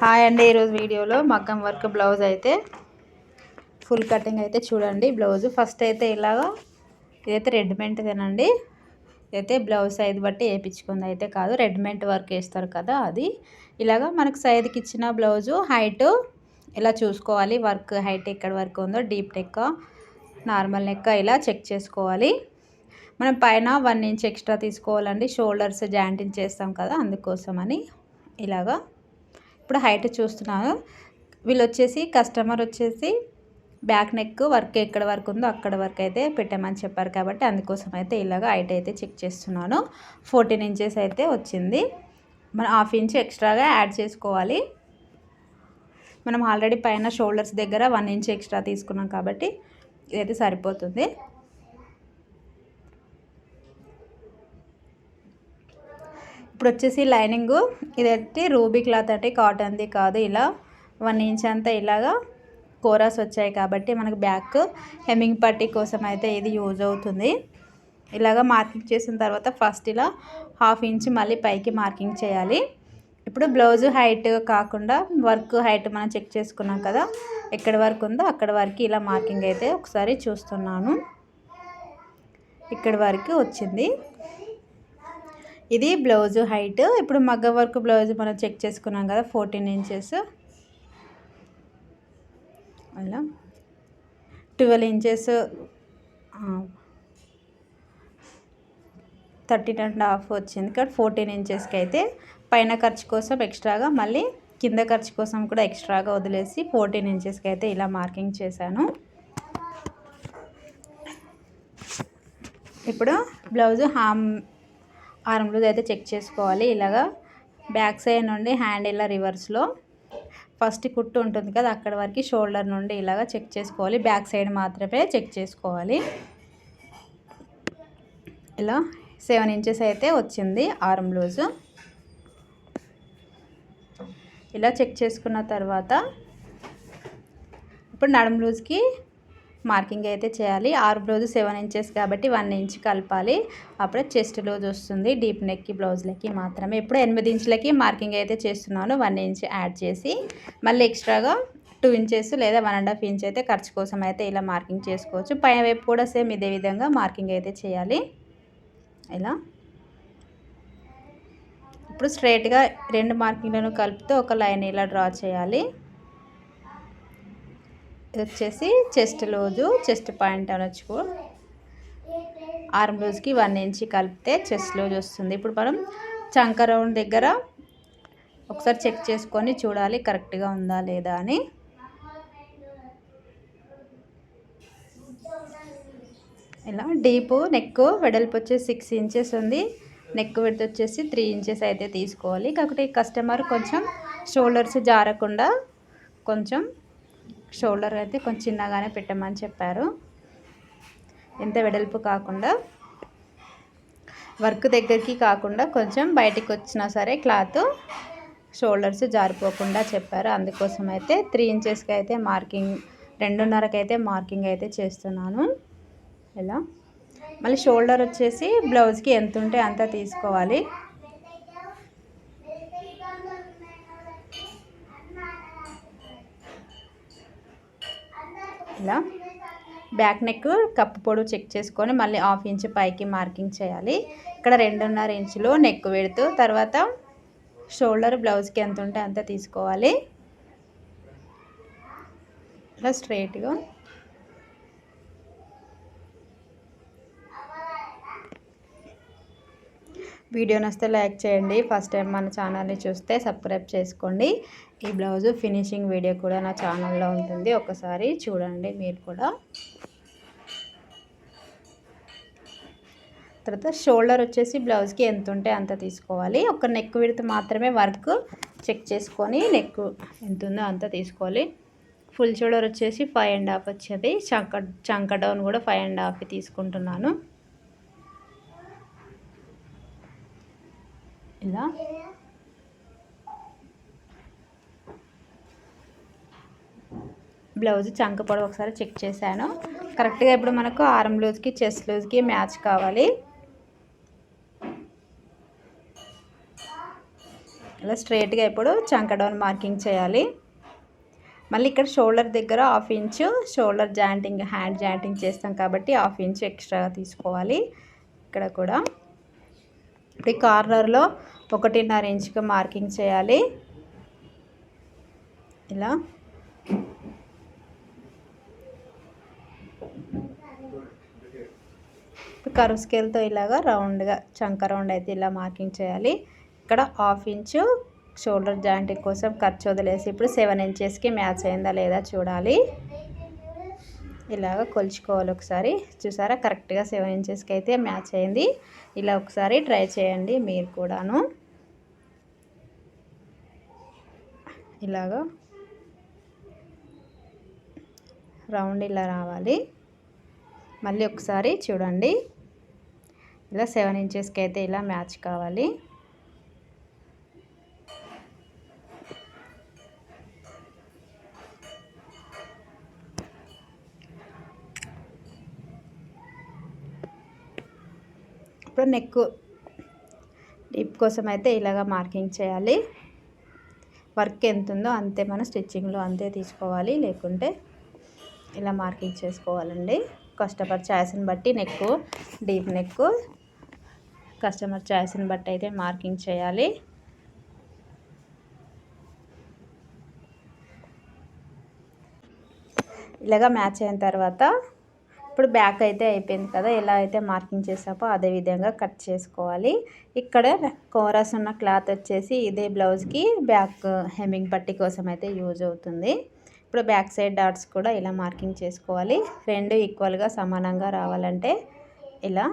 Hi అండి ఈరోజు వీడియోలో మగ్గం వర్క్ బ్లౌజ్ అయితే ఫుల్ కటింగ్ అయితే చూడండి. బ్లౌజ్ ఫస్ట్ అయితే ఇలాగా ఇదైతే రెడీమేడ్దేనండి ఇదైతే బ్లౌజ్ సైజ్ బట్టి వేయించుకుంది అయితే కాదు రెడీమేడ్ వర్క్ వేస్తారు కదా అది. ఇలాగా మనకు సైజ్కి ఇచ్చిన బ్లౌజు హైట్ ఇలా చూసుకోవాలి. వర్క్ హైట్ ఎక్కడ వరకు ఉందో డీప్ నెక్క నార్మల్ నెక్క ఇలా చెక్ చేసుకోవాలి. మనం పైన వన్ ఇంచ్ ఎక్స్ట్రా తీసుకోవాలండి. షోల్డర్స్ జాయింటింగ్ చేస్తాం కదా అందుకోసమని ఇలాగా ఇప్పుడు హైట్ చూస్తున్నాను. వీళ్ళు వచ్చేసి కస్టమర్ వచ్చేసి బ్యాక్ నెక్ వర్క్ ఎక్కడ వరకు ఉందో అక్కడ వరకు అయితే పెట్టామని చెప్పారు కాబట్టి అందుకోసం అయితే ఇలాగ హైట్ అయితే చెక్ చేస్తున్నాను. ఫోర్టీన్ ఇంచెస్ అయితే వచ్చింది. మనం హాఫ్ ఇంచ్ ఎక్స్ట్రాగా యాడ్ చేసుకోవాలి. మనం ఆల్రెడీ పైన షోల్డర్స్ దగ్గర వన్ ఇంచ్ ఎక్స్ట్రా తీసుకున్నాం కాబట్టి ఇదైతే సరిపోతుంది. ఇప్పుడు వచ్చేసి లైనింగ్. ఇదైతే రూబీ క్లాత్ అంటే కాటన్ది కాదు. ఇలా వన్ ఇంచ్ అంతా ఇలాగా కోరాస్ వచ్చాయి కాబట్టి మనకు బ్యాక్ హెమ్మింగ్ పట్టీ కోసం అయితే ఇది యూజ్ అవుతుంది. ఇలాగ మార్కింగ్ చేసిన తర్వాత ఫస్ట్ ఇలా హాఫ్ ఇంచ్ మళ్ళీ పైకి మార్కింగ్ చేయాలి. ఇప్పుడు బ్లౌజ్ హైట్ కాకుండా వర్క్ హైట్ మనం చెక్ చేసుకున్నాం కదా ఎక్కడి వరకు ఉందో అక్కడ వరకు ఇలా మార్కింగ్ అయితే ఒకసారి చూస్తున్నాను. ఇక్కడి వరకు వచ్చింది. ఇది బ్లౌజ్ హైట్. ఇప్పుడు మగ్గ వర్క్ బ్లౌజ్ మనం చెక్ చేసుకున్నాం కదా ఫోర్టీన్ ఇంచెస్. అలా. Twelve inches. Thirteen and half వచ్చింది కాబట్టి ఫోర్టీన్ ఇంచెస్కి అయితే. పైన ఖర్చు కోసం ఎక్స్ట్రాగా మళ్ళీ కింద ఖర్చు కోసం కూడా ఎక్స్ట్రాగా వదిలేసి ఫోర్టీన్ ఇంచెస్కి అయితే ఇలా మార్కింగ్ చేశాను. ఇప్పుడు బ్లౌజ్ హామ్ ఆర్మ్ అయితే చెక్ చేసుకోవాలి. ఇలాగా బ్యాక్ సైడ్ నుండి హ్యాండ్ ఇలా రివర్స్లో ఫస్ట్ కుట్టు ఉంటుంది కదా అక్కడ వరకు షోల్డర్ నుండి ఇలాగా చెక్ చేసుకోవాలి. బ్యాక్ సైడ్ మాత్రమే చెక్ చేసుకోవాలి. ఇలా సెవెన్ ఇంచెస్ అయితే వచ్చింది ఆర్మ్ లూజు ఇలా చెక్ చేసుకున్న తర్వాత ఇప్పుడు నడుము లూజ్కి మార్కింగ్ అయితే చేయాలి. ఆరు బ్లౌజ్ సెవెన్ ఇంచెస్ కాబట్టి వన్ ఇంచ్ కలపాలి. అప్పుడే చెస్ట్ బ్లౌజ్ వస్తుంది. డీప్ నెక్కి బ్లౌజ్లకి మాత్రమే. ఇప్పుడు ఎనిమిది ఇంచులకి మార్కింగ్ అయితే చేస్తున్నాను. వన్ ఇంచ్ యాడ్ చేసి మళ్ళీ ఎక్స్ట్రాగా టూ ఇంచెస్ లేదా వన్ అండ్ హాఫ్ ఇంచ్ అయితే ఖర్చు కోసం అయితే ఇలా మార్కింగ్ చేసుకోవచ్చు. పైన వైపు కూడా సేమ్ ఇదే విధంగా మార్కింగ్ అయితే చేయాలి. ఇలా. ఇప్పుడు స్ట్రైట్గా రెండు మార్కింగ్లను కలిపితే ఒక లైన్ ఇలా డ్రా చేయాలి. ఇది వచ్చేసి చెస్ట్ లోజు చెస్ట్ పాయింట్ అనొచ్చు ఆర్మ్ లోజుకి వన్ ఇంచ్ కలిపితే చెస్ట్ లోజ్ వస్తుంది. ఇప్పుడు మనం చంక రౌండ్ దగ్గర ఒకసారి చెక్ చేసుకొని చూడాలి కరెక్ట్గా ఉందా లేదా అని. ఇలా డీపు నెక్ వెడల్పు వచ్చేసి సిక్స్ ఇంచెస్ ఉంది. నెక్ విడత వచ్చేసి త్రీ ఇంచెస్ అయితే తీసుకోవాలి. కాకపోతే కస్టమర్ కొంచెం షోల్డర్స్ జారకుండా కొంచెం షోల్డర్ అయితే కొంచెం చిన్నగానే పెట్టమని చెప్పారు. ఎంత వెడల్పు కాకుండా వర్క్ దగ్గరికి కాకుండా కొంచెం బయటికి వచ్చినా సరే క్లాత్ షోల్డర్స్ జారిపోకుండా చెప్పారు. అందుకోసం అయితే త్రీ ఇంచెస్కి అయితే మార్కింగ్ రెండున్నరకి అయితే మార్కింగ్ అయితే చేస్తున్నాను. ఇలా మళ్ళీ షోల్డర్ వచ్చేసి బ్లౌజ్కి ఎంత ఉంటే అంత తీసుకోవాలి. ఇలా బ్యాక్ నెక్ కప్పు పొడవు చెక్ చేసుకొని మళ్ళీ హాఫ్ ఇంచ్ పైకి మార్కింగ్ చేయాలి. ఇక్కడ రెండున్నర ఇంచులు నెక్ పెడుతూ తర్వాత షోల్డర్ బ్లౌజ్కి ఎంత ఉంటే అంత తీసుకోవాలి. ఇలా స్ట్రైట్గా వీడియో నస్తే లైక్ చేయండి. ఫస్ట్ టైం మన ఛానల్ని చూస్తే సబ్స్క్రైబ్ చేసుకోండి. ఈ బ్లౌజ్ ఫినిషింగ్ వీడియో కూడా నా ఛానల్లో ఉంటుంది. ఒకసారి చూడండి మీరు కూడా. తర్వాత షోల్డర్ వచ్చేసి బ్లౌజ్కి ఎంత ఉంటే అంత తీసుకోవాలి. ఒక నెక్ విడత మాత్రమే వర్క్ చెక్ చేసుకొని నెక్ ఎంత ఉందో అంత తీసుకోవాలి. ఫుల్ షోల్డర్ వచ్చేసి ఫైవ్ అండ్ హాఫ్ వచ్చేది. చంక చంక డౌన్ కూడా ఫైవ్ అండ్ హాఫ్ తీసుకుంటున్నాను. ఇలా బ్లౌజ్ చంక పొడవు ఒకసారి చెక్ చేశాను. కరెక్ట్గా ఇప్పుడు మనకు ఆర్మ్ లూజ్కి చెస్ట్ లూజ్కి మ్యాచ్ కావాలి. ఇలా స్ట్రైట్గా ఇప్పుడు చంక డౌన్ మార్కింగ్ చేయాలి. మళ్ళీ ఇక్కడ షోల్డర్ దగ్గర half inch shoulder jointing hand jointing చేస్తాం కాబట్టి హాఫ్ ఇంచు ఎక్స్ట్రా తీసుకోవాలి. ఇక్కడ కూడా. ఇప్పుడు కార్నర్లో ఒకటిన్నర ఇంచుకి మార్కింగ్ చేయాలి. ఇలా. కరువు స్కేల్తో ఇలాగా రౌండ్గా చంక రౌండ్ అయితే ఇలా మార్కింగ్ చేయాలి. ఇక్కడ హాఫ్ ఇంచు షోల్డర్ జాయింట్ కోసం ఖర్చు వదిలేసి ఇప్పుడు సెవెన్ ఇంచెస్కి మ్యాచ్ అయిందా లేదా చూడాలి. ఇలాగ కొలుచుకోవాలి ఒకసారి. చూసారా? కరెక్ట్గా సెవెన్ ఇంచెస్కి అయితే మ్యాచ్ అయింది. ఇలా ఒకసారి ట్రై చేయండి మీరు కూడాను. ఇలాగా రౌండ్ ఇలా రావాలి. మళ్ళీ ఒకసారి చూడండి. ఇలా సెవెన్ ఇంచెస్కి అయితే ఇలా మ్యాచ్ కావాలి. ఇప్పుడు నెక్ డీప్ కోసం అయితే ఇలాగ మార్కింగ్ చేయాలి. వర్క్ ఎంత ఉందో అంతే మన స్టిచ్చింగ్లో అంతే తీసుకోవాలి. లేకుంటే ఇలా మార్కింగ్ చేసుకోవాలండి. కస్టమర్ ఛాయిస్ని బట్టి నెక్ డీప్ నెక్ కస్టమర్ ఛాయిస్ని బట్టి అయితే మార్కింగ్ చేయాలి. ఇలాగా మ్యాచ్ అయిన తర్వాత ఇప్పుడు బ్యాక్ అయితే అయిపోయింది కదా ఎలా అయితే మార్కింగ్ చేసామో అదే విధంగా కట్ చేసుకోవాలి. ఇక్కడ కోరస్ ఉన్న క్లాత్ వచ్చేసి ఇదే బ్లౌజ్కి బ్యాక్ హెమ్మింగ్ పట్టి కోసం అయితే యూజ్ అవుతుంది. ఇప్పుడు బ్యాక్ సైడ్ డాట్స్ కూడా ఇలా మార్కింగ్ చేసుకోవాలి. రెండు ఈక్వల్గా సమానంగా రావాలంటే ఇలా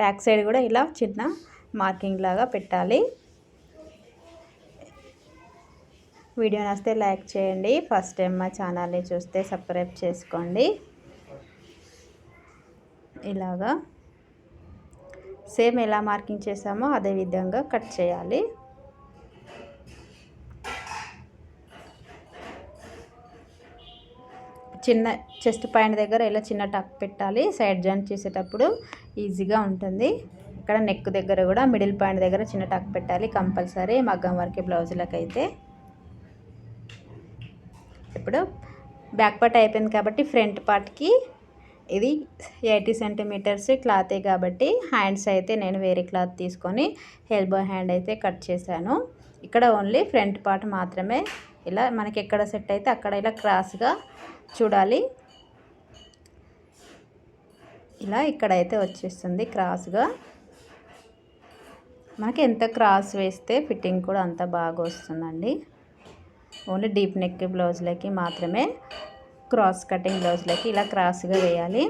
బ్యాక్ సైడ్ కూడా ఇలా చిన్న మార్కింగ్ లాగా పెట్టాలి. వీడియో నచ్చితే లైక్ చేయండి. ఫస్ట్ టైం మా ఛానల్ని చూస్తే సబ్స్క్రైబ్ చేసుకోండి. ఇలాగా సేమ్ ఎలా మార్కింగ్ చేసామో అదే విధంగా కట్ చేయాలి. చిన్న చెస్ట్ పాయింట్ దగ్గర ఇలా చిన్న టక్ పెట్టాలి. సైడ్ జాయింట్ చేసేటప్పుడు ఈజీగా ఉంటుంది. ఇక్కడ నెక్ దగ్గర కూడా మిడిల్ పాయింట్ దగ్గర చిన్న టక్ పెట్టాలి కంపల్సరీ మగ్గం వరకు బ్లౌజులకు అయితే ఇప్పుడు బ్యాక్ పార్ట్ అయిపోయింది కాబట్టి ఫ్రంట్ పార్ట్కి ఇది ఎయిటీ సెంటీమీటర్స్ క్లాతే కాబట్టి హ్యాండ్స్ అయితే నేను వేరే క్లాత్ తీసుకొని ఎల్బో హ్యాండ్ అయితే కట్ చేశాను. ఇక్కడ ఓన్లీ ఫ్రంట్ పార్ట్ మాత్రమే. ఇలా మనకి ఎక్కడ సెట్ అయితే అక్కడ ఇలా క్రాస్గా చూడాలి. ఇలా ఇక్కడైతే వచ్చేస్తుంది క్రాస్గా. మనకి ఎంత క్రాస్ వేస్తే ఫిట్టింగ్ కూడా అంత బాగా వస్తుందండి. ఓన్లీ డీప్ నెక్ బ్లౌజ్లకి మాత్రమే. క్రాస్ కటింగ్ బ్లౌజ్లకి ఇలా క్రాస్గా వేయాలి.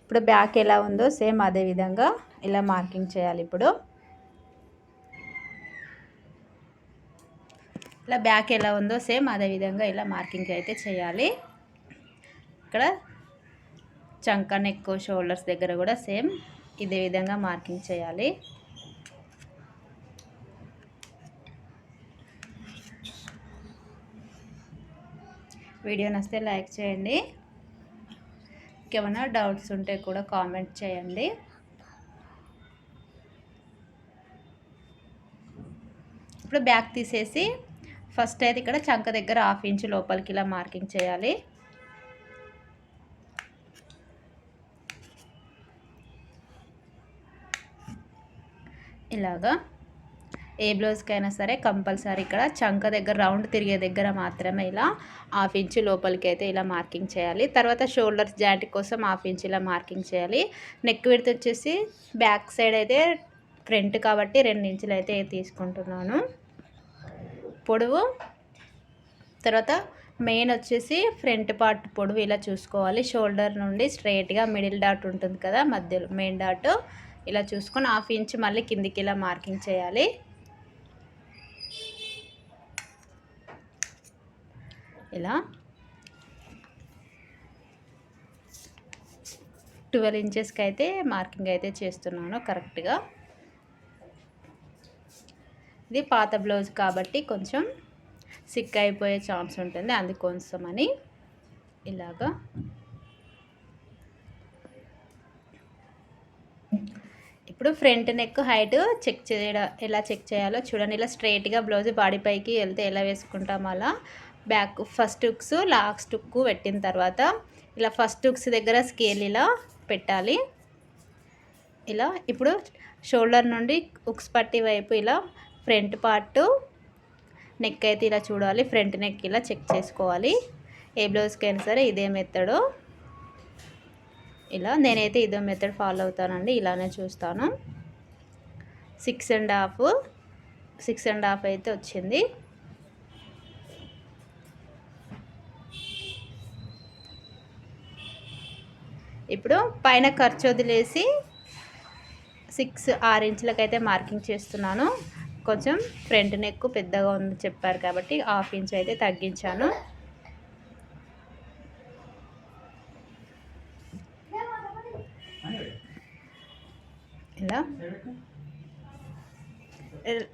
ఇప్పుడు బ్యాక్ ఎలా ఉందో సేమ్ అదే విధంగా ఇలా మార్కింగ్ చేయాలి ఇప్పుడు. ఇలా బ్యాక్ ఎలా ఉందో సేమ్ అదే విధంగా ఇలా మార్కింగ్ అయితే చేయాలి. ఇక్కడ చంక నెక్ షోల్డర్స్ దగ్గర కూడా సేమ్ ఇదే విధంగా మార్కింగ్ చేయాలి. వీడియో నచ్చితే లైక్ చేయండి. ఇంకేమైనా డౌట్స్ ఉంటే కూడా కామెంట్ చేయండి. ఇప్పుడు బ్యాక్ తీసేసి ఫస్ట్ అయితే ఇక్కడ చంక దగ్గర హాఫ్ ఇంచ్ లోపలికి ఇలా మార్కింగ్ చేయాలి. ఇలాగా ఏ బ్లౌజ్కైనా సరే కంపల్సరీ ఇక్కడ చంక దగ్గర రౌండ్ తిరిగే దగ్గర మాత్రమే ఇలా హాఫ్ ఇంచ్ లోపలికి అయితే ఇలా మార్కింగ్ చేయాలి. తర్వాత షోల్డర్స్ జాయింట్ కోసం హాఫ్ ఇంచ్ ఇలా మార్కింగ్ చేయాలి. నెక్ విడత వచ్చేసి బ్యాక్ సైడ్ అయితే ఫ్రంట్ కాబట్టి రెండు ఇంచులు అయితే తీసుకుంటున్నాను. పొడవు తర్వాత మెయిన్ వచ్చేసి ఫ్రంట్ పార్ట్ పొడవు ఇలా చూసుకోవాలి. షోల్డర్ నుండి స్ట్రైట్గా మిడిల్ డాట్ ఉంటుంది కదా మధ్యలో మెయిన్ డాట్ ఇలా చూసుకొని హాఫ్ ఇంచ్ మళ్ళీ కిందికి ఇలా మార్కింగ్ చేయాలి. ఇలా ట్వెల్వ్ ఇంచెస్కి అయితే మార్కింగ్ అయితే చేస్తున్నాను కరెక్ట్గా. ఇది పాత బ్లౌజ్ కాబట్టి కొంచెం సిక్ అయిపోయే ఛాన్స్ ఉంటుంది అందుకోసమని ఇలాగా. ఇప్పుడు ఫ్రంట్ నెక్ హైట్ చెక్ చేయడం ఎలా చెక్ చేయాలో చూడండి. ఇలా స్ట్రైట్గా బ్లౌజ్ బాడీ పైకి వెళ్తే ఎలా వేసుకుంటాం అలా back first hooks last hook పెట్టిన తర్వాత ఇలా ఫస్ట్ హుక్స్ దగ్గర స్కేల్ ఇలా పెట్టాలి. ఇలా ఇప్పుడు షోల్డర్ నుండి ఉక్స్ పట్టి వైపు ఇలా ఫ్రంట్ పార్ట్ నెక్ అయితే ఇలా చూడాలి. ఫ్రంట్ నెక్ ఇలా చెక్ చేసుకోవాలి. ఏ బ్లౌజ్కి అయినా సరే ఇదే మెథడు. ఇలా నేనైతే ఇదే మెథడ్ ఫాలో అవుతానండి. ఇలానే చూస్తాను. Six and half six and half అయితే వచ్చింది. ఇప్పుడు పైన ఖర్చు వదిలేసి సిక్స్ ఆరు ఇంచులకైతే మార్కింగ్ చేస్తున్నాను. కొంచెం ఫ్రంట్ నెక్ పెద్దగా ఉంది చెప్పారు కాబట్టి హాఫ్ ఇంచ్ అయితే తగ్గించాను. ఇలా.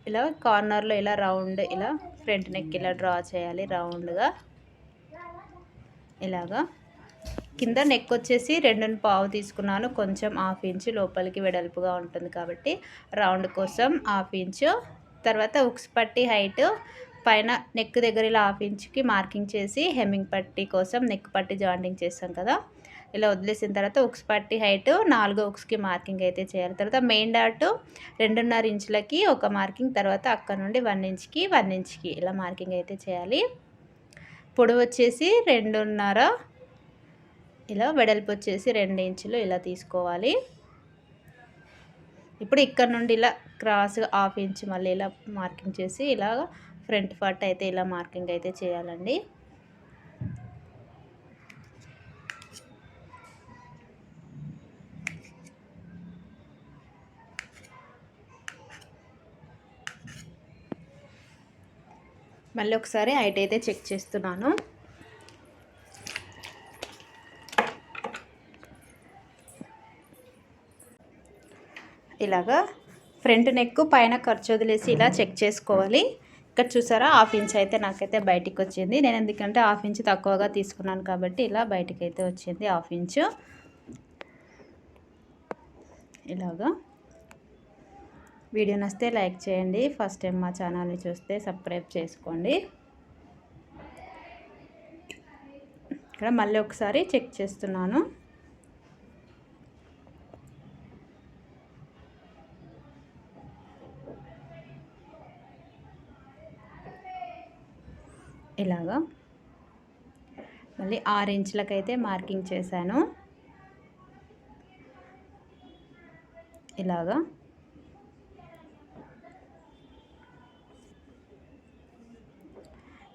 ఇలా కార్నర్లో ఇలా రౌండ్ ఇలా ఫ్రంట్ నెక్ ఇలా డ్రా చేయాలి రౌండ్గా. ఇలాగా. కింద నెక్ వచ్చేసి రెండును పావు తీసుకున్నాను. కొంచెం హాఫ్ ఇంచు లోపలికి వెడల్పుగా ఉంటుంది కాబట్టి రౌండ్ కోసం హాఫ్ ఇంచు. తర్వాత ఉక్స్ పట్టి హైట్ పైన నెక్ దగ్గర ఇలా హాఫ్ ఇంచ్కి మార్కింగ్ చేసి హెమ్మింగ్ పట్టి కోసం నెక్ పట్టి జాయింటింగ్ చేస్తాం కదా. ఇలా వదిలేసిన తర్వాత ఉక్స్ పట్టి హైట్ నాలుగో ఉక్స్కి మార్కింగ్ అయితే చేయాలి. తర్వాత మెయిన్ డాట్ రెండున్నర ఇంచులకి ఒక మార్కింగ్ తర్వాత అక్కడ నుండి వన్ ఇంచ్కి వన్ ఇంచ్కి ఇలా మార్కింగ్ అయితే చేయాలి. పొడవు వచ్చేసి రెండున్నర ఇలా వెడల్పు వచ్చేసి రెండు ఇంచులు ఇలా తీసుకోవాలి. ఇప్పుడు ఇక్కడ నుండి ఇలా క్రాస్ హాఫ్ ఇంచ్ మళ్ళీ ఇలా మార్కింగ్ చేసి ఇలా ఫ్రంట్ పార్ట్ అయితే ఇలా మార్కింగ్ అయితే చేయాలండి. మళ్ళీ ఒకసారి హైట్ అయితే చెక్ చేస్తున్నాను. ఇలాగా ఫ్రంట్ నెక్ పైన ఖర్చు వదిలేసి ఇలా చెక్ చేసుకోవాలి. ఇక్కడ చూసారా హాఫ్ ఇంచ్ అయితే నాకైతే బయటికి వచ్చింది. నేను ఎందుకంటే హాఫ్ ఇంచ్ తక్కువగా తీసుకున్నాను కాబట్టి ఇలా బయటికి అయితే వచ్చింది హాఫ్ ఇంచు. ఇలాగా. వీడియో నస్తే లైక్ చేయండి. ఫస్ట్ టైం మా ఛానల్ని చూస్తే సబ్స్క్రైబ్ చేసుకోండి. ఇక్కడ మళ్ళీ ఒకసారి చెక్ చేస్తున్నాను. ఇలాగా. మళ్ళీ ఆరు ఇంచులకైతే మార్కింగ్ చేశాను. ఇలాగా.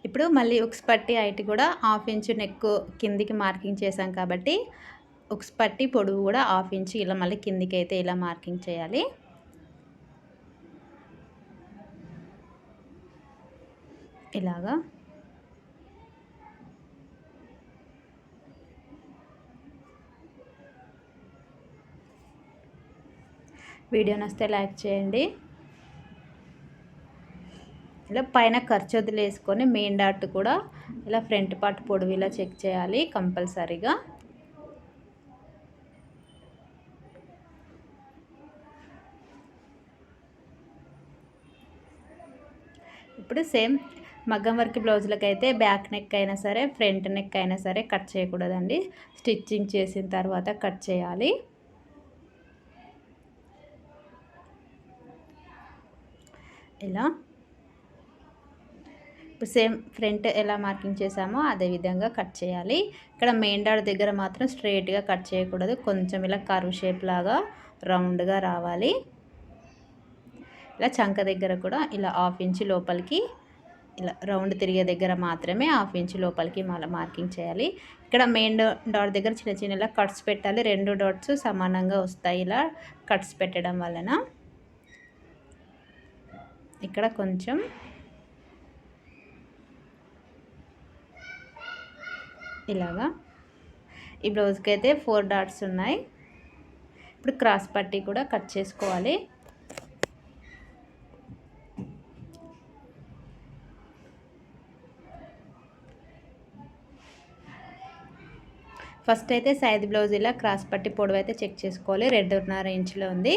ఇప్పుడు మళ్ళీ ఉక్స్ పట్టి హైట్ కూడా హాఫ్ ఇంచు నెక్ కిందికి మార్కింగ్ చేశాం కాబట్టి ఉక్స్ పట్టి పొడవు కూడా హాఫ్ ఇంచు ఇలా మళ్ళీ కిందికి అయితే ఇలా మార్కింగ్ చేయాలి. ఇలాగా. వీడియో నస్తే లైక్ చేయండి. ఇలా పైన ఖర్చు వదిలేసుకొని మెయిన్ డాట్ కూడా ఇలా ఫ్రంట్ పార్ట్ పొడవు ఇలా చెక్ చేయాలి కంపల్సరీగా. ఇప్పుడు సేమ్ మగ్గం వర్క్ బ్లౌజులకు అయితే బ్యాక్ నెక్ అయినా సరే ఫ్రంట్ నెక్ అయినా సరే కట్ చేయకూడదండి. స్టిచ్చింగ్ చేసిన తర్వాత కట్ చేయాలి. ఇలా ఇప్పుడు సేమ్ ఫ్రంట్ ఎలా మార్కింగ్ చేసామో అదే విధంగా కట్ చేయాలి. ఇక్కడ మెయిన్ డాడ్ దగ్గర మాత్రం స్ట్రైట్గా కట్ చేయకూడదు. కొంచెం ఇలా కర్వ్ షేప్ లాగా రౌండ్గా రావాలి. ఇలా చంక దగ్గర కూడా ఇలా హాఫ్ ఇంచ్ లోపలికి ఇలా రౌండ్ తిరిగే దగ్గర మాత్రమే హాఫ్ ఇంచ్ లోపలికి మళ్ళీ మార్కింగ్ చేయాలి. ఇక్కడ మెయిన్ డాట్ దగ్గర చిన్న చిన్న ఇలా కట్స్ పెట్టాలి. రెండు డాట్స్ సమానంగా వస్తాయి ఇలా కట్స్ పెట్టడం వలన. ఇక్కడ కొంచెం. ఇలాగా. ఈ బ్లౌజ్కి అయితే ఫోర్ డాట్స్ ఉన్నాయి. ఇప్పుడు క్రాస్ పట్టీ కూడా కట్ చేసుకోవాలి. ఫస్ట్ అయితే సైజ్ బ్లౌజ్ ఇలా క్రాస్ పట్టి పొడవు అయితే చెక్ చేసుకోవాలి. రెండున్నర ఇంచులో ఉంది.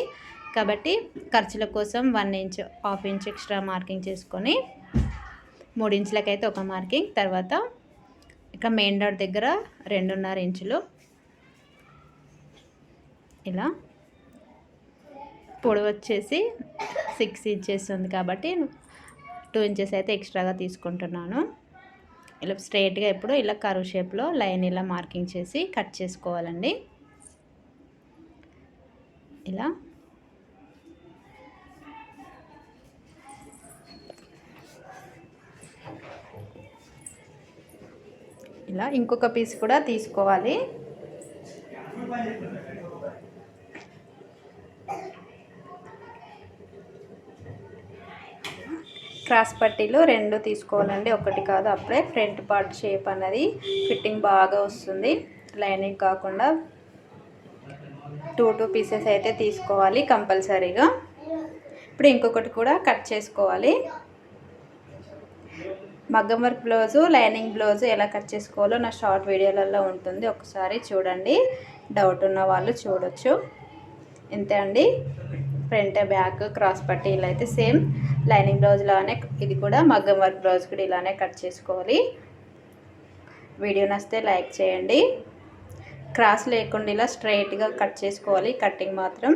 కాబట్టి ఖర్చుల కోసం one inch half inch extra marking చేసుకొని మూడు ఇంచులకైతే ఒక మార్కింగ్ తర్వాత ఇక్కడ మెయిన్ డాట్ దగ్గర రెండున్నర ఇంచులు. ఇలా పొడవు వచ్చేసి సిక్స్ ఇంచెస్ ఉంది కాబట్టి టూ ఇంచెస్ అయితే ఎక్స్ట్రాగా తీసుకుంటున్నాను. ఇలా స్ట్రైట్గా ఇప్పుడు ఇలా కరువు షేప్లో లైన్ ఇలా మార్కింగ్ చేసి కట్ చేసుకోవాలండి. ఇలా ఇలా ఇంకొక పీస్ కూడా తీసుకోవాలి. క్రాస్ పట్టీలు రెండు తీసుకోవాలండి. ఒకటి కాదు అప్పుడే ఫ్రంట్ పార్ట్ షేప్ అనేది ఫిట్టింగ్ బాగా వస్తుంది. లైనింగ్ కాకుండా టూ టూ పీసెస్ అయితే తీసుకోవాలి కంపల్సరీగా. ఇప్పుడు ఇంకొకటి కూడా కట్ చేసుకోవాలి. మగ్గం వర్క్ బ్లౌజు లైనింగ్ బ్లౌజు ఎలా కట్ చేసుకోవాలో నా షార్ట్ వీడియోలలో ఉంటుంది. ఒకసారి చూడండి. డౌట్ ఉన్న వాళ్ళు చూడొచ్చు. ఇంతే అండి. ఫ్రంట్ బ్యాక్ క్రాస్ పట్టి ఇలా అయితే సేమ్. లైనింగ్ బ్లౌజ్ లానే ఇది కూడా మగ్గం వర్క్ బ్లౌజ్ కూడా ఇలానే కట్ చేసుకోవాలి. వీడియో నచ్చితే లైక్ చేయండి. క్రాస్ లేకుండా ఇలా స్ట్రైట్గా కట్ చేసుకోవాలి. కటింగ్ మాత్రం